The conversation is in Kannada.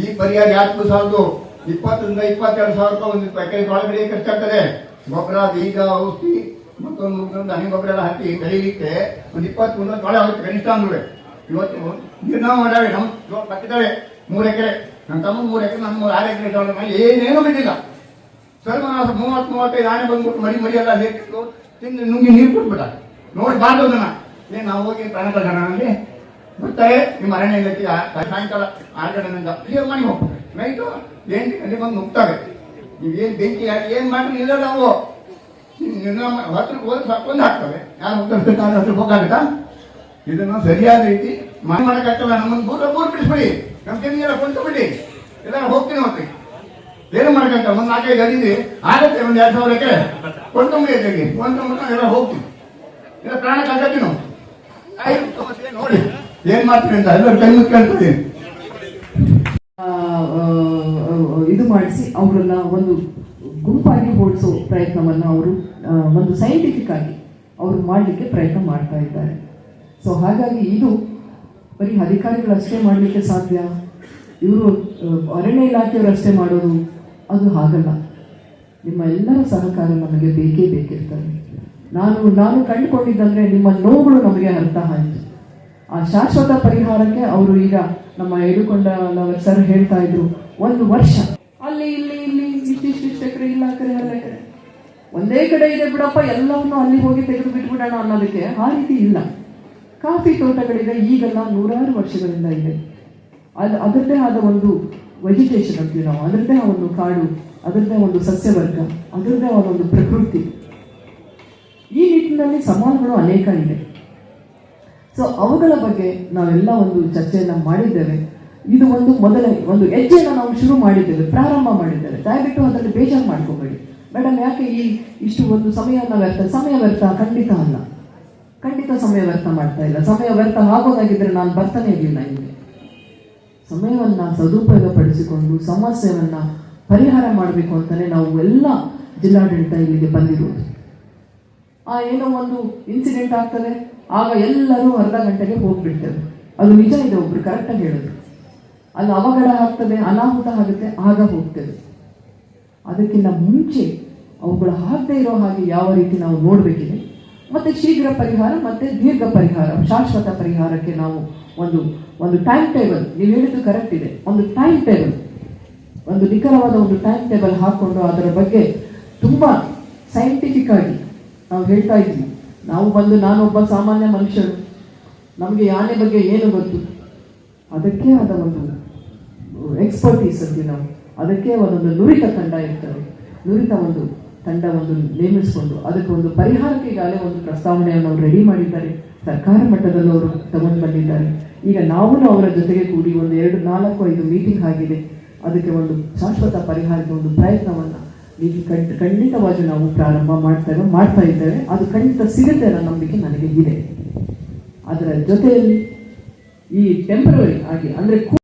ಈ ಪರಿಹಾರ ಯಾತ್ರೆ ಸಾವಿರದ ಇಪ್ಪತ್ತರಿಂದ ಇಪ್ಪತ್ತೆರಡು ಸಾವಿರ ರೂಪಾಯಿ ಒಂದು ಎಕರೆ ಒಳಗಡೆ ಖರ್ಚಾಗ್ತದೆ. ಗೊಬ್ಬರ, ಬೀಜ, ಔಷಧಿ, ಮತ್ತೊಂದು ಹನಿ ಗೊಬ್ಬರ ಎಲ್ಲ ಹಾಕಿ ಬೆಳೀಲಿಕ್ಕೆ ಒಂದು ಇಪ್ಪತ್ತು ಮುಂದೊಂದು ತೊಳೆ ಆಗುತ್ತೆ ಕನಿಷ್ಠ ಅಂದ್ರೆ ಇವತ್ತು ನಾವು ಮಾಡಾವೆ ನಮ್ಮ ಇವಾಗ ಪಕ್ಕದವೆ ಮೂರು ಎಕರೆ. ನನ್ನ ತಮ್ಮ ಮೂರು ಎಕರೆ, ನಮ್ಮ ಮೂರು ಆರು ಎಕರೆ ತೊಗೊಂಡ ಮೇಲೆ ಏನೇನೂ ಸರ್ವನಾಶ ಮೂವತ್ತು, ಮೂವತ್ತೈದು ಆನೆ ಬಂದ್ಬಿಟ್ಟು ಮರಿ ಮರಿ ಎಲ್ಲ ಹೇಗಿತ್ತು ತಿಂದು ನುಂಗಿ ನೀರು ಕೊಟ್ಬಿಟ್ಟ ನೋಡ್ಬಾರ್ದು ಅದನ್ನ. ಏನ್ ನಾವು ಹೋಗಿ ಪ್ರಾಣ ಅಲ್ಲಿ ಬರ್ತಾರೆ ನಿಮ್ಮ ಅರಣ್ಯ ಇಲಾಖೆ ಸಾಯಂಕಾಲ ಆರು ಗಂಟೆಯಿಂದ ಕ್ಲಿಯರ್ ಮಾಡಿ ಹೋಗ್ತಾರೆ ನೈಟು ಎಂಟು ಗಂಟೆ ಬಂದು ನುಗ್ತಾರೆ. ನೀವೇನು ಬೆಂಕಿ ಹಾಕಿ ಏನು ಮಾಡಿ ಇಲ್ಲ ನಾವು. ಹತ್ರ ಹೋದ್ರೆ ಸಾಕೊಂದು ಹಾಕ್ತವೆ ಯಾರು ಹೋಗ್ತಾರೆ ಹತ್ರ ಹೋಗಾಗ ಇದನ್ನು ಸರಿಯಾದ ರೀತಿ ಮಾಡಿ ಮಾಡಕ್ಕಾಗಲ್ಲ. ನಮ್ಮನ್ನು ದೂರ ದೂರ ಬಿಡಿಸ್ಬಿಡಿ ನಮ್ಮ ಜಮೀನೆಲ್ಲ ಕೊಂತು ಬಿಡಿ ಎಲ್ಲ ಹೋಗ್ತೀನಿ ಹೋಗ್ತೀನಿ ಏನು ಮಾಡಕ್ಕಾಗಲ್ಲ. ಒಂದು ನಾಲ್ಕೈದು ಅಡಿದೆ ಆಗತ್ತೆ. ಒಂದು ಎರಡು ಸಾವಿರ ಎಕರೆ ಅದಕ್ಕೆ ಕೊಂಡ್ಕೊಂಡ್ಬಿಟ್ಟು ಎಲ್ಲ ಹೋಗ್ತೀವಿ ಎಲ್ಲ ಪ್ರಾಣ ಕಾಕತ್ತೀವಿ ನಾವು ನೋಡಿ. ಏನ್ ಮಾಡ್ತೀನಿ ಅಂತ ಎಲ್ಲರೂ ಕೈ ಕೇಳ್ತೀನಿ ಇದು ಮಾಡಿಸಿ ಅವರನ್ನ ಒಂದು ಗುಂಪಾಗಿ ಓಡಿಸೋ ಪ್ರಯತ್ನವನ್ನು ಅವರು ಒಂದು ಸೈಂಟಿಫಿಕ್ ಆಗಿ ಅವರು ಮಾಡಲಿಕ್ಕೆ ಪ್ರಯತ್ನ ಮಾಡ್ತಾ ಇದ್ದಾರೆ. ಸೊ ಹಾಗಾಗಿ ಇದು ಬರೀ ಅಧಿಕಾರಿಗಳು ಅಷ್ಟೇ ಮಾಡಲಿಕ್ಕೆ ಸಾಧ್ಯ. ಇವರು ಅರಣ್ಯ ಇಲಾಖೆಯವರು ಅಷ್ಟೇ ಮಾಡೋದು, ಅದು ಹಾಗಲ್ಲ. ನಿಮ್ಮ ಎಲ್ಲರ ಸಹಕಾರ ನಮಗೆ ಬೇಕೇ ಬೇಕಿರ್ತಾರೆ ನಾನು ನಾನು ಕಂಡುಕೊಂಡಿದ್ದಂದ್ರೆ ನಿಮ್ಮ ನೋವುಗಳು ನಮಗೆ ಅರ್ಥ ಆಯಿತು. ಆ ಶಾಶ್ವತ ಪರಿಹಾರಕ್ಕೆ ಅವರು ಈಗ ನಮ್ಮ ಎಡುಕೊಂಡ ಸರ್ ಹೇಳ್ತಾ ಇದ್ರು, ಒಂದು ವರ್ಷ. ಅಲ್ಲಿ, ಇಲ್ಲಿ ಇಲ್ಲಿ, ಇಷ್ಟಿಷ್ಟು ಇಷ್ಟು ಎಕರೆ ಇಲ್ಲ ಕರೆ ಅಲ್ಲ ಕರೆ ಒಂದೇ ಕಡೆ ಇದೆ ಬಿಡಪ್ಪ, ಎಲ್ಲವನ್ನು ಅಲ್ಲಿ ಹೋಗಿ ತೆಗೆದು ಬಿಟ್ಬಿಡೋಣ ಅನ್ನೋದಕ್ಕೆ ಆ ರೀತಿ ಇಲ್ಲ. ಕಾಫಿ ತೋಟಗಳಿದೆ, ಈಗೆಲ್ಲ ನೂರಾರು ವರ್ಷಗಳಿಂದ ಇದೆ. ಅದು, ಅದರದ್ದೇ ಆದ ಒಂದು ವೆಜಿಟೇಷನ್ ಅಂತೀವಿ ನಾವು, ಅದರದ್ದೇ ಒಂದು ಕಾಡು, ಅದರದ್ದೇ ಒಂದು ಸಸ್ಯವರ್ಗ, ಅದರದ್ದೇ ಆದ ಒಂದು ಪ್ರಕೃತಿ. ಈ ನಿಟ್ಟಿನಲ್ಲಿ ಸವಾಲುಗಳು ಅನೇಕ ಇದೆ. ಸೊ ಅವುಗಳ ಬಗ್ಗೆ ನಾವೆಲ್ಲ ಒಂದು ಚರ್ಚೆಯನ್ನ ಮಾಡಿದ್ದೇವೆ. ಇದು ಒಂದು ಮೊದಲ, ಒಂದು ಹೆಜ್ಜೆಯನ್ನು ನಾವು ಶುರು ಮಾಡಿದ್ದೇವೆ, ಪ್ರಾರಂಭ ಮಾಡಿದ್ದೇವೆ. ದಯವಿಟ್ಟು ಅದರಲ್ಲಿ ಬೇಜಾರು ಮಾಡ್ಕೋಬೇಡಿ. ಮೇಡಮ್ ಯಾಕೆ ಈ ಇಷ್ಟು ಒಂದು ಸಮಯನ ವ್ಯರ್ಥ? ಸಮಯ ವ್ಯರ್ಥ ಖಂಡಿತ ಅಲ್ಲ. ಖಂಡಿತ ಸಮಯ ವ್ಯರ್ಥ ಮಾಡ್ತಾ ಇಲ್ಲ. ಸಮಯ ವ್ಯರ್ಥ ಆಗೋದಾಗಿದ್ರೆ ನಾನು ಬರ್ತಾನೆ ಇರಲಿಲ್ಲ ಇಲ್ಲಿ ಸಮಯವನ್ನ ಸದುಪಯೋಗಪಡಿಸಿಕೊಂಡು, ಸಮಸ್ಯೆಯನ್ನ ಪರಿಹಾರ ಮಾಡಬೇಕು ಅಂತಲೇ ನಾವು ಎಲ್ಲ ಜಿಲ್ಲಾಡಳಿತ ಇಲ್ಲಿಗೆ ಬಂದಿರುವುದು ಆ ಏನೋ ಒಂದು ಇನ್ಸಿಡೆಂಟ್ ಆಗ್ತದೆ. ಆಗ ಎಲ್ಲರೂ ಅರ್ಧ ಗಂಟೆಗೆ ಹೋಗ್ಬಿಡ್ತೇವೆ ಅದು ನಿಜ ಇದೆ, ಒಬ್ರು ಕರೆಕ್ಟಾಗಿ ಹೇಳೋದು. ಅಲ್ಲಿ ಅವಘಡ ಆಗ್ತದೆ, ಅನಾಹುತ ಆಗುತ್ತೆ, ಆಗ ಹೋಗ್ತೇವೆ ಅದಕ್ಕಿಂತ ಮುಂಚೆ ಅವುಗಳು ಆಗದೆ ಇರೋ ಹಾಗೆ ಯಾವ ರೀತಿ ನಾವು ನೋಡಬೇಕಿದೆ. ಮತ್ತೆ ಶೀಘ್ರ ಪರಿಹಾರ, ಮತ್ತೆ ದೀರ್ಘ ಪರಿಹಾರ, ಶಾಶ್ವತ ಪರಿಹಾರಕ್ಕೆ ನಾವು ಒಂದು ಒಂದು ಟೈಮ್ ಟೇಬಲ್ ನೀವು ಹೇಳಿದ್ದು ಕರೆಕ್ಟ್ ಇದೆ. ಒಂದು ಟೈಮ್ ಟೇಬಲ್ ಒಂದು ನಿಖರವಾದ ಒಂದು ಟೈಮ್ ಟೇಬಲ್ ಹಾಕೊಂಡು ಅದರ ಬಗ್ಗೆ ತುಂಬ ಸೈಂಟಿಫಿಕ್ ಆಗಿ ನಾವು ಹೇಳ್ತಾ ಇದ್ವಿ. ನಾವು ಬಂದು ನಾನೊಬ್ಬ ಸಾಮಾನ್ಯ ಮನುಷ್ಯರು. ನಮಗೆ ಯಾನೆ ಬಗ್ಗೆ ಏನು ಗೊತ್ತು? ಅದಕ್ಕೆ ಆದ ಒಂದು ಎಕ್ಸ್ಪರ್ಟೀಸ್ ನಾವು. ಅದಕ್ಕೆ ಒಂದೊಂದು ನುರಿತ ತಂಡ ಇರ್ತಾರೆ ನುರಿತ ಒಂದು ತಂಡ ಒಂದು ನೇಮಿಸಿಕೊಂಡು ಅದಕ್ಕೆ ಒಂದು ಪರಿಹಾರಕ್ಕೆ ಈಗಾಗಲೇ ಒಂದು ಪ್ರಸ್ತಾವನೆಯನ್ನು ಅವರು ರೆಡಿ ಮಾಡಿದ್ದಾರೆ. ಸರ್ಕಾರ ಮಟ್ಟದಲ್ಲೂ ಅವರು ತಗೊಂಡು ಬಂದಿದ್ದಾರೆ. ಈಗ ನಾವು ಅವರ ಜೊತೆಗೆ ಕೂಡಿ ಒಂದು ಎರಡು ನಾಲ್ಕು ಐದು ಮೀಟಿಂಗ್ ಆಗಿದೆ. ಅದಕ್ಕೆ ಒಂದು ಶಾಶ್ವತ ಪರಿಹಾರದ ಒಂದು ಪ್ರಯತ್ನವನ್ನ ಈಗ ಖಂಡ ಖಂಡಿತವಾಗಿ ನಾವು ಪ್ರಾರಂಭ ಮಾಡ್ತೇವೆ ಮಾಡ್ತಾ ಇದ್ದೇವೆ. ಅದು ಖಂಡಿತ ಸಿಗುತ್ತೆ ಅನ್ನೋ ನಂಬಿಕೆ ನನಗೆ ಇದೆ. ಅದರ ಜೊತೆಯಲ್ಲಿ ಈ ಟೆಂಪರರಿ ಆಗಿ, ಅಂದ್ರೆ